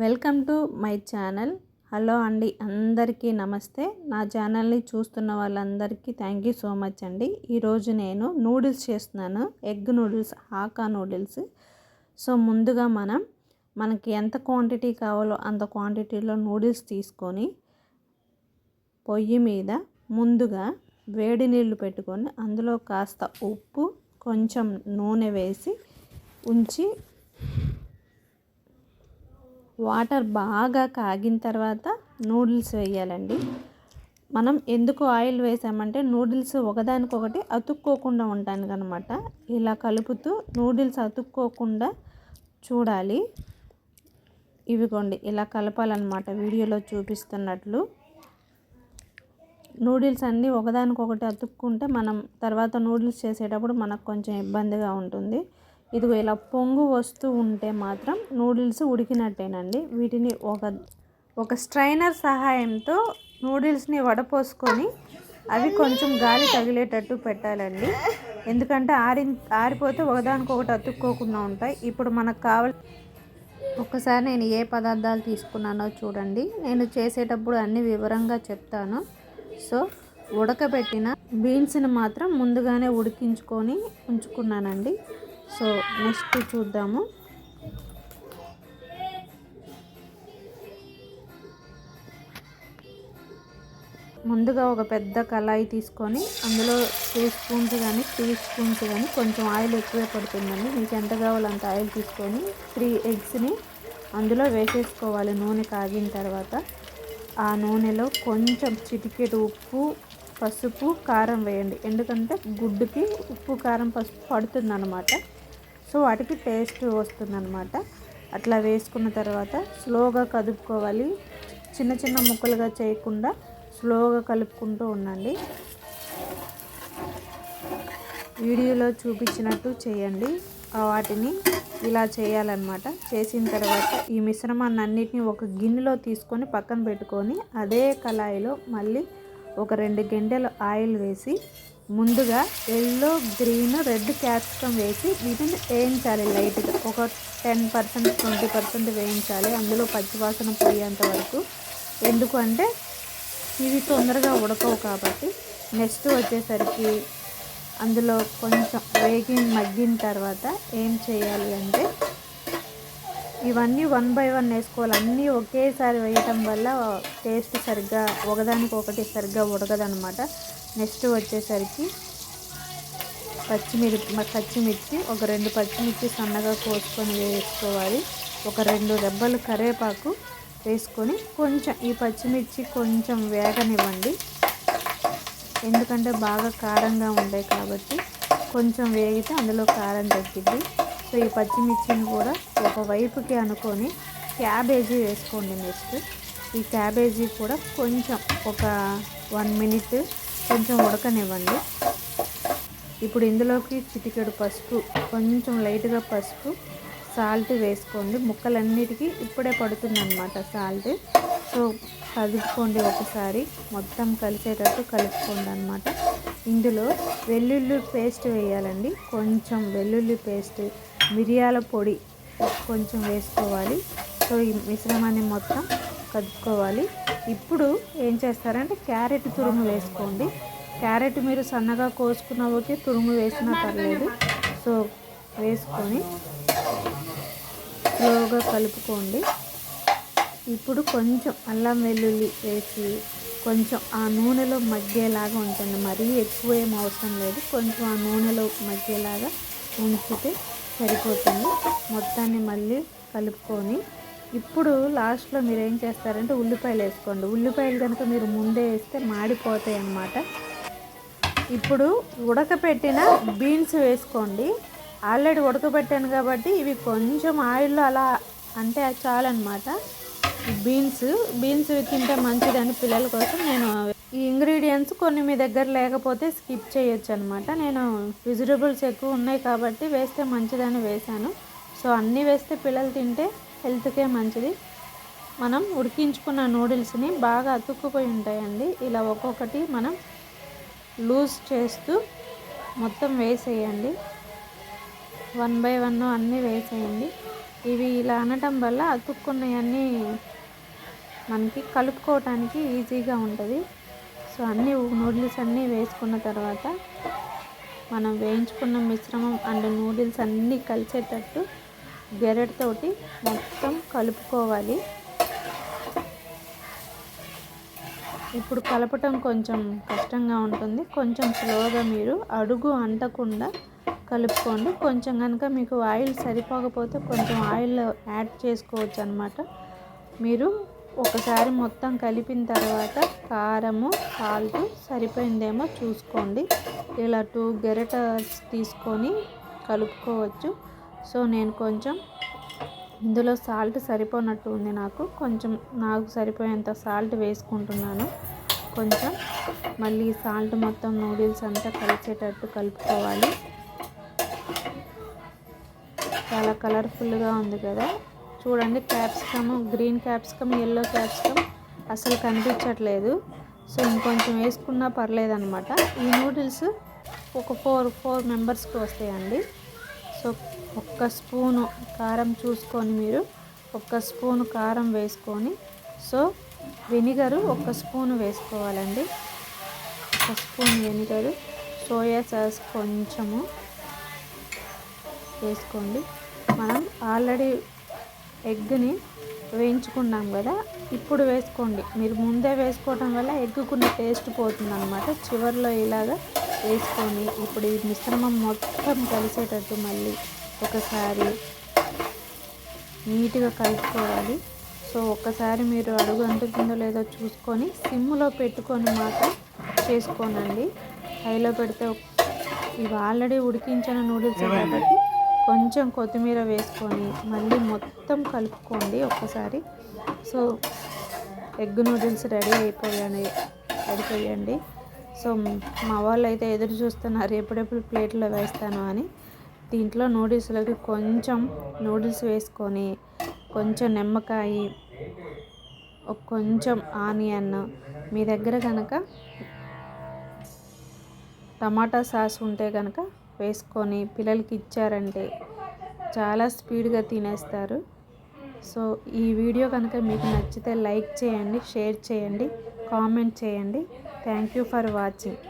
Welcome to my channel. Hello అండి అందరికీ నమస్తే. నా ఛానల్ని చూస్తున్న వాళ్ళందరికీ థ్యాంక్ యూ సో మచ్ అండి. ఈరోజు నేను నూడిల్స్ చేస్తున్నాను. Egg noodles hakka noodles. So ముందుగా మనం మనకి ఎంత క్వాంటిటీ కావాలో అంత క్వాంటిటీలో నూడిల్స్ తీసుకొని పొయ్యి మీద ముందుగా వేడి నీళ్ళు పెట్టుకొని అందులో కాస్త ఉప్పు కొంచెం నూనె వేసి ఉంచి వాటర్ బాగా కాగిన తర్వాత నూడిల్స్ వేయాలండి. మనం ఎందుకు ఆయిల్ వేసామంటే నూడిల్స్ ఒకదానికొకటి అతుక్కోకుండా ఉంటాను అనమాట ఇలా కలుపుతూ నూడిల్స్ అతుక్కోకుండా చూడాలి. ఇవిగోండి ఇలా కలపాలన్నమాట వీడియోలో చూపిస్తున్నట్లు. నూడిల్స్ అన్నీ ఒకదానికొకటి అతుక్కుంటే మనం తర్వాత నూడిల్స్ చేసేటప్పుడు మనకు కొంచెం ఇబ్బందిగా ఉంటుంది. ఇదిగో ఇలా పొంగు వస్తూ ఉంటే మాత్రం నూడిల్స్ ఉడికినట్టేనండి. వీటిని ఒక ఒక స్ట్రైనర్ సహాయంతో నూడిల్స్ని వడపోసుకొని అవి కొంచెం గాలి తగిలేటట్టు పెట్టాలండి. ఎందుకంటే ఆరి ఆరిపోతే ఒకదానికొకటి అతుక్కోకుండా ఉంటాయి. ఇప్పుడు మనకు కావాలి ఒక్కసారి నేను ఏ పదార్థాలు తీసుకున్నానో చూడండి. నేను చేసేటప్పుడు అన్ని వివరంగా చెప్తాను. సో ఉడకబెట్టిన బీన్స్ని మాత్రం ముందుగానే ఉడికించుకొని ఉంచుకున్నానండి. సో నెక్స్ట్ చూద్దాము. ముందుగా ఒక పెద్ద కళాయి తీసుకొని అందులో టూ స్పూన్స్ కానీ త్రీ స్పూన్స్ కానీ కొంచెం ఆయిల్ ఎక్కువే పడుతుందండి. మీకు ఎంత కావాలో అంత ఆయిల్ తీసుకొని త్రీ ఎగ్స్ని అందులో వేసేసుకోవాలి నూనె కాగిన తర్వాత. ఆ నూనెలో కొంచెం చిటికెడు ఉప్పు పసుపు కారం వేయండి. ఎందుకంటే గుడ్డుకి ఉప్పు కారం పసుపు పడుతుందన్నమాట. సో వాటికి టేస్ట్ వస్తుందన్నమాట. అట్లా వేసుకున్న తర్వాత స్లోగా కదుపుకోవాలి. చిన్న చిన్న ముక్కలుగా చేయకుండా స్లోగా కలుపుకుంటూ ఉండండి. వీడియోలో చూపించినట్టు చేయండి. వాటిని ఇలా చేయాలన్నమాట. చేసిన తర్వాత ఈ మిశ్రమాన్ని అన్నిటిని ఒక గిన్నెలో తీసుకొని పక్కన పెట్టుకొని అదే కళాయిలో మళ్ళీ ఒక రెండు గంటలు ఆయిల్ వేసి ముందుగా ఎల్లో గ్రీన్ రెడ్ క్యాప్సికమ్ వేసి వీటిని వేయించాలి లైట్గా. ఒక టెన్ పర్సెంట్ ట్వంటీ పర్సెంట్ వేయించాలి. అందులో పచ్చివాసన పోయేంత వరకు. ఎందుకు అంటే ఇవి తొందరగా ఉడకవు కాబట్టి నెక్స్ట్ వచ్చేసరికి అందులో కొంచెం వేగి మగ్గిన తర్వాత ఏం చేయాలి అంటే ఇవన్నీ వన్ బై వన్ వేసుకోవాలి. అన్నీ ఒకేసారి వేయటం వల్ల టేస్ట్ సరిగ్గా ఒకదానికి ఒకటి సరిగ్గా ఉడకదనమాట నెక్స్ట్ వచ్చేసరికి పచ్చిమిర్చి పచ్చిమిర్చి ఒక రెండు పచ్చిమిర్చి సన్నగా కోసుకొని వేసుకోవాలి. ఒక రెండు రెబ్బలు కరివేపాకు వేసుకొని కొంచెం ఈ పచ్చిమిర్చి కొంచెం వేగనివ్వండి. ఎందుకంటే బాగా కారంగా ఉంటాయి కాబట్టి కొంచెం వేగితే అందులో కారం తగ్గిద్ది. సో ఈ పచ్చిమిర్చిని కూడా ఒక వైపుకి అనుకొని క్యాబేజీ వేసుకోండి నెక్స్ట్. ఈ క్యాబేజీ కూడా కొంచెం ఒక వన్ మినిట్ కొంచెం ఉడకనివ్వండి. ఇప్పుడు ఇందులోకి చిటికెడు పసుపు కొంచెం లైట్గా పసుపు సాల్ట్ వేసుకోండి. ముక్కలన్నిటికీ ఇప్పుడే పడుతుందన్నమాట సాల్ట్. సో కలుపుకోండి ఒకసారి. మొత్తం కలిసేటట్టు కలుపుకోండి అనమాట ఇందులో వెల్లుల్లి పేస్ట్ వేయాలండి. కొంచెం వెల్లుల్లి పేస్ట్ మిరియాల పొడి కొంచెం వేసుకోవాలి. సో ఈ మిశ్రమాన్ని మొత్తం కలుపుకోవాలి ఇప్పుడు ఏం చేస్తారంటే క్యారెట్ తురుము వేసుకోండి. క్యారెట్ మీరు సన్నగా కోసుకున్న ఓకే తురుము వేసినా పర్లేదు. సో వేసుకొని స్లోగా కలుపుకోండి. ఇప్పుడు కొంచెం అల్లం వెల్లుల్లి వేసి కొంచెం ఆ నూనెలో మగ్గేలాగా ఉంటుంది మరీ ఎక్కువ ఏం అవసరం లేదు. కొంచెం ఆ నూనెలో మగ్గేలాగా ఉంచితే సరిపోతుంది. మొత్తాన్ని మళ్ళీ కలుపుకొని ఇప్పుడు లాస్ట్లో మీరు ఏం చేస్తారంటే ఉల్లిపాయలు వేసుకోండి. ఉల్లిపాయలు కనుక మీరు ముందే వేస్తే మాడిపోతాయి అన్నమాట. ఇప్పుడు ఉడకపెట్టిన బీన్స్ వేసుకోండి. ఆల్రెడీ ఉడకబెట్టాను కాబట్టి ఇవి కొంచెం ఆయిల్లో అలా అంటే చాలన్నమాట. బీన్స్ బీన్స్ తింటే మంచిదని పిల్లల కోసం నేను ఈ ఇంగ్రీడియంట్స్ కొన్ని మీ దగ్గర లేకపోతే స్కిప్ చేయొచ్చు అనమాట నేను వెజిటబుల్స్ ఎక్కువ ఉన్నాయి కాబట్టి వేస్తే మంచిదని వేశాను. సో అన్నీ వేస్తే పిల్లలు తింటే హెల్త్కే మంచిది. మనం ఉడికించుకున్న నూడిల్స్ని బాగా అతుక్కుపోయి ఉంటాయండి. ఇలా ఒక్కొక్కటి మనం లూజ్ చేస్తూ మొత్తం వేసేయండి. వన్ బై వన్ అన్నీ వేసేయండి. ఇవి ఇలా అనటం వల్ల అతుక్కున్నవన్నీ మనకి కలుపుకోవటానికి ఈజీగా ఉంటుంది. సో అన్నీ నూడిల్స్ అన్నీ వేసుకున్న తర్వాత మనం వేయించుకున్న మిశ్రమం అండ్ నూడిల్స్ అన్నీ కలిసేటట్టు గెరటితోటి మొత్తం కలుపుకోవాలి. ఇప్పుడు కలపటం కొంచెం కష్టంగా ఉంటుంది. కొంచెం స్లోగా మీరు అడుగు అంటకుండా కలుపుకోండి. కొంచెం కనుక మీకు ఆయిల్ సరిపోకపోతే కొంచెం ఆయిల్ యాడ్ చేసుకోవచ్చు అనమాట మీరు ఒకసారి మొత్తం కలిపిన తర్వాత కారము సాల్ట్ సరిపోయిందేమో చూసుకోండి. ఇలా టూ గెరటర్స్ తీసుకొని కలుపుకోవచ్చు. సో నేను కొంచెం ఇందులో సాల్ట్ సరిపోనట్టు ఉంది నాకు. కొంచెం నాకు సరిపోయేంత సాల్ట్ వేసుకుంటున్నాను. కొంచెం మళ్ళీ సాల్ట్ మొత్తం నూడిల్స్ అంతా కలిసేటట్టు కలుపుకోవాలి. చాలా కలర్ఫుల్గా ఉంది కదా. చూడండి capsicum green capsicum yellow capsicum అసలు కనిపించట్లేదు. సో ఇంకొంచెం వేసుకున్నా పర్లేదు అనమాట ఈ నూడిల్స్ ఒక ఫోర్ ఫోర్ మెంబర్స్కి వస్తాయండి. సో ఒక్క స్పూను కారం చూసుకొని మీరు ఒక్క స్పూను కారం వేసుకొని సో వెనిగరు ఒక స్పూను వేసుకోవాలండి. ఒక స్పూన్ వెనిగరు. సోయా సాస్ కొంచెము వేసుకోండి. మనం ఆల్రెడీ ఎగ్ని వేయించుకున్నాం కదా ఇప్పుడు వేసుకోండి. మీరు ముందే వేసుకోవడం వల్ల ఎగ్గుకున్న టేస్ట్ పోతుంది అనమాట చివరిలో ఇలాగ వేసుకొని ఇప్పుడు ఈ మిశ్రమం మొత్తం కలిసేటట్టు మళ్ళీ ఒకసారి నీట్గా కలుపుకోవాలి. సో ఒక్కసారి మీరు అడుగు అంటుతుందో లేదో చూసుకొని సిమ్లో పెట్టుకొని మాత్రం చేసుకోనండి. హైలో పెడితే ఇవి ఆల్రెడీ ఉడికించిన నూడిల్స్ కాబట్టి కొంచెం కొత్తిమీర వేసుకొని మళ్ళీ మొత్తం కలుపుకోండి ఒక్కసారి. సో ఎగ్ నూడిల్స్ రెడీ అయిపోయాయి అయిపోయండి. సో మా వాళ్ళు అయితే ఎదురు చూస్తున్నారు ఎప్పుడెప్పుడు ప్లేట్లో వేస్తాను అని. దీంట్లో నూడిల్స్లోకి కొంచెం నూడిల్స్ వేసుకొని కొంచెం నిమ్మకాయ కొంచెం ఆనియన్ మీ దగ్గర కనుక టమాటా సాస్ ఉంటే కనుక వేసుకొని పిల్లలకి ఇచ్చారంటే చాలా స్పీడ్గా తినేస్తారు. సో ఈ వీడియో కనుక మీకు నచ్చితే లైక్ చేయండి షేర్ చేయండి కామెంట్ చేయండి. Thank you for watching.